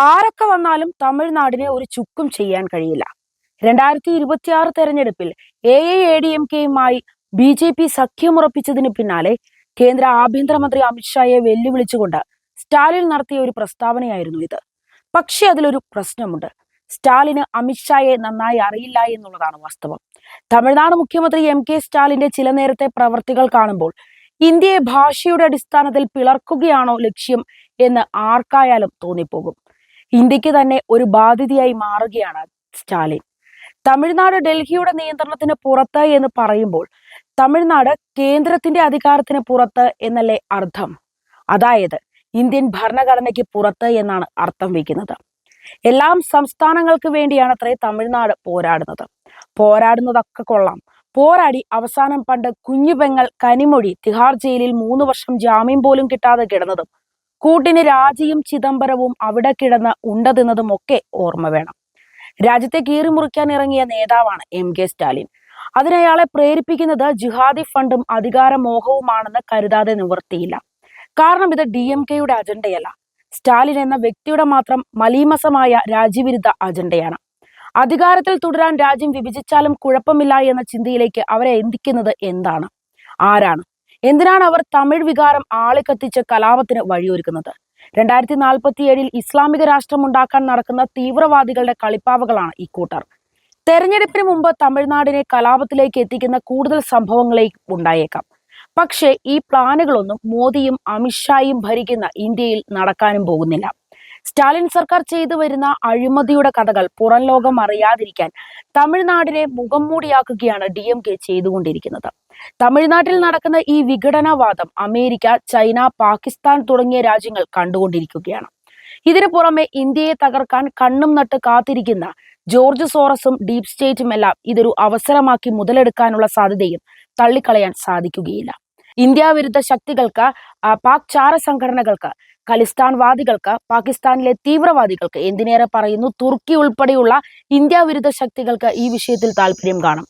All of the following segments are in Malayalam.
ആരൊക്കെ വന്നാലും തമിഴ്നാടിനെ ഒരു ചുക്കും ചെയ്യാൻ കഴിയില്ല. രണ്ടായിരത്തി ഇരുപത്തിയാറ് തെരഞ്ഞെടുപ്പിൽ A I A D M കെയുമായി B J P സഖ്യമുറപ്പിച്ചതിന് പിന്നാലെ കേന്ദ്ര ആഭ്യന്തരമന്ത്രി അമിത്ഷായെ വെല്ലുവിളിച്ചുകൊണ്ട് സ്റ്റാലിൻ നടത്തിയ ഒരു പ്രസ്താവനയായിരുന്നു ഇത്. പക്ഷെ അതിലൊരു പ്രശ്നമുണ്ട്. സ്റ്റാലിന് അമിത്ഷായെ നന്നായി അറിയില്ല എന്നുള്ളതാണ് വാസ്തവം. തമിഴ്നാട് മുഖ്യമന്ത്രി എം കെ സ്റ്റാലിന്റെ ചില നേരത്തെ പ്രവർത്തികൾ കാണുമ്പോൾ ഇന്ത്യയെ ഭാഷയുടെ അടിസ്ഥാനത്തിൽ പിളർക്കുകയാണോ ലക്ഷ്യം എന്ന് ആർക്കായാലും തോന്നിപ്പോകും. ഇന്ത്യയ്ക്ക് തന്നെ ഒരു ബാധ്യതയായി മാറുകയാണ് സ്റ്റാലിൻ. തമിഴ്നാട് ഡൽഹിയുടെ നിയന്ത്രണത്തിന് പുറത്ത് എന്ന് പറയുമ്പോൾ തമിഴ്നാട് കേന്ദ്രത്തിന്റെ അധികാരത്തിന് പുറത്ത് എന്നല്ലേ അർത്ഥം? അതായത് ഇന്ത്യൻ ഭരണഘടനയ്ക്ക് പുറത്ത് എന്നാണ് അർത്ഥം വയ്ക്കുന്നത്. എല്ലാം സംസ്ഥാനങ്ങൾക്ക് വേണ്ടിയാണ് അത്രേ തമിഴ്നാട് പോരാടുന്നത്. പോരാടുന്നതൊക്കെ കൊള്ളാം. പോരാടി അവസാനം പണ്ട് കുഞ്ഞുപെങ്ങൾ കനിമൊഴി തിഹാർ ജയിലിൽ മൂന്ന് വർഷം ജാമ്യം പോലും കിട്ടാതെ കിടന്നതും കൂട്ടിന് രാജിയും ചിദംബരവും അവിടെ കിടന്ന് ഒക്കെ ഓർമ്മ വേണം. രാജ്യത്തെ കീറിമുറിക്കാൻ ഇറങ്ങിയ നേതാവാണ് എം കെ സ്റ്റാലിൻ. അതിനയാളെ പ്രേരിപ്പിക്കുന്നത് ജിഹാദി ഫണ്ടും അധികാരമോഹവുമാണെന്ന് കരുതാതെ നിവർത്തിയില്ല. കാരണം ഇത് ഡി എം കെയുടെ അജണ്ടയല്ല. സ്റ്റാലിൻ എന്ന വ്യക്തിയുടെ മാത്രം മലീമസമായ രാജ്യവിരുദ്ധ അജണ്ടയാണ്. അധികാരത്തിൽ തുടരാൻ രാജ്യം വിഭജിച്ചാലും കുഴപ്പമില്ല എന്ന ചിന്തയിലേക്ക് അവരെ എന്തിക്കുന്നത് എന്താണ്? ആരാണ്? എന്തിനാണ് അവർ തമിഴ് വികാരം ആളിക്കത്തിച്ച് കലാപത്തിന് വഴിയൊരുക്കുന്നത്? രണ്ടായിരത്തി നാൽപ്പത്തി ഏഴിൽ ഇസ്ലാമിക രാഷ്ട്രം ഉണ്ടാക്കാൻ നടക്കുന്ന തീവ്രവാദികളുടെ കളിപ്പാവകളാണ് ഇക്കൂട്ടർ തെരഞ്ഞെടുപ്പിന് മുമ്പ് തമിഴ്നാടിനെ കലാപത്തിലേക്ക് എത്തിക്കുന്ന കൂടുതൽ സംഭവങ്ങളെ ഉണ്ടായേക്കാം. പക്ഷേ ഈ പ്ലാനുകളൊന്നും മോദിയും അമിത്ഷായും ഭരിക്കുന്ന ഇന്ത്യയിൽ നടക്കാനും പോകുന്നില്ല. സ്റ്റാലിൻ സർക്കാർ ചെയ്തു വരുന്ന അഴിമതിയുടെ കഥകൾ പുറം ലോകം അറിയാതിരിക്കാൻ തമിഴ്നാടിനെ മുഖം മൂടിയാക്കുകയാണ് ഡി എം കെ ചെയ്തുകൊണ്ടിരിക്കുന്നത്. തമിഴ്നാട്ടിൽ നടക്കുന്ന ഈ വിഘടനവാദം അമേരിക്ക ചൈന പാകിസ്ഥാൻ തുടങ്ങിയ രാജ്യങ്ങൾ കണ്ടുകൊണ്ടിരിക്കുകയാണ്. ഇതിനു പുറമെ ഇന്ത്യയെ തകർക്കാൻ കണ്ണും നട്ട് കാത്തിരിക്കുന്ന ജോർജ് സോറസും ഡീപ് സ്റ്റേറ്റും എല്ലാം ഇതൊരു അവസരമാക്കി മുതലെടുക്കാനുള്ള സാധ്യതയും തള്ളിക്കളയാൻ സാധിക്കുകയില്ല. ഇന്ത്യ വിരുദ്ധ ശക്തികൾക്ക് പാക് ചാര സംഘടനകൾക്ക് ഖലിസ്ഥാൻവാദികൾക്ക് പാകിസ്ഥാനിലെ തീവ്രവാദികൾക്ക് എന്തിനേറെ പറയുന്നു? തുർക്കി ഉൾപ്പെടെയുള്ള ഇന്ത്യ വിരുദ്ധ ശക്തികൾക്ക് ഈ വിഷയത്തിൽ താല്പര്യം കാണും.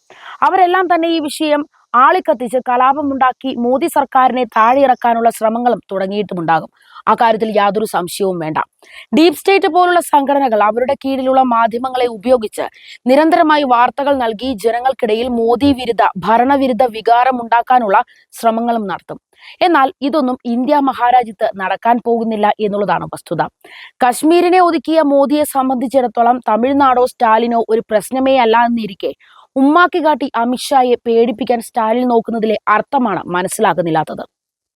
അവരെല്ലാം തന്നെ ഈ വിഷയം ആളിക്കത്തിച്ച് കലാപമുണ്ടാക്കി മോദി സർക്കാരിനെ താഴെയിറക്കാനുള്ള ശ്രമങ്ങളും തുടങ്ങിയിട്ടുമുണ്ടാകും. അക്കാര്യത്തിൽ യാതൊരു സംശയവും വേണ്ട. ഡീപ് സ്റ്റേറ്റ് പോലുള്ള സംഘടനകൾ അവരുടെ കീഴിലുള്ള മാധ്യമങ്ങളെ ഉപയോഗിച്ച് നിരന്തരമായി വാർത്തകൾ നൽകി ജനങ്ങൾക്കിടയിൽ മോദി വിരുദ്ധ ഭരണവിരുദ്ധ വികാരം ഉണ്ടാക്കാനുള്ള ശ്രമങ്ങളും നടത്തും. എന്നാൽ ഇതൊന്നും ഇന്ത്യ മഹാരാജ്യത്ത് നടക്കാൻ പോകുന്നില്ല എന്നുള്ളതാണ് വസ്തുത. കശ്മീരിനെ ഒതുക്കിയ മോദിയെ സംബന്ധിച്ചിടത്തോളം തമിഴ്നാടോ സ്റ്റാലിനോ ഒരു പ്രശ്നമേ അല്ല എന്നിരിക്കെ ഉമ്മാക്കി കാട്ടി അമിത്ഷായെ പേടിപ്പിക്കാൻ സ്റ്റാലിൻ നോക്കുന്നതിലെ അർത്ഥമാണ് മനസ്സിലാക്കുന്നില്ലാത്തത്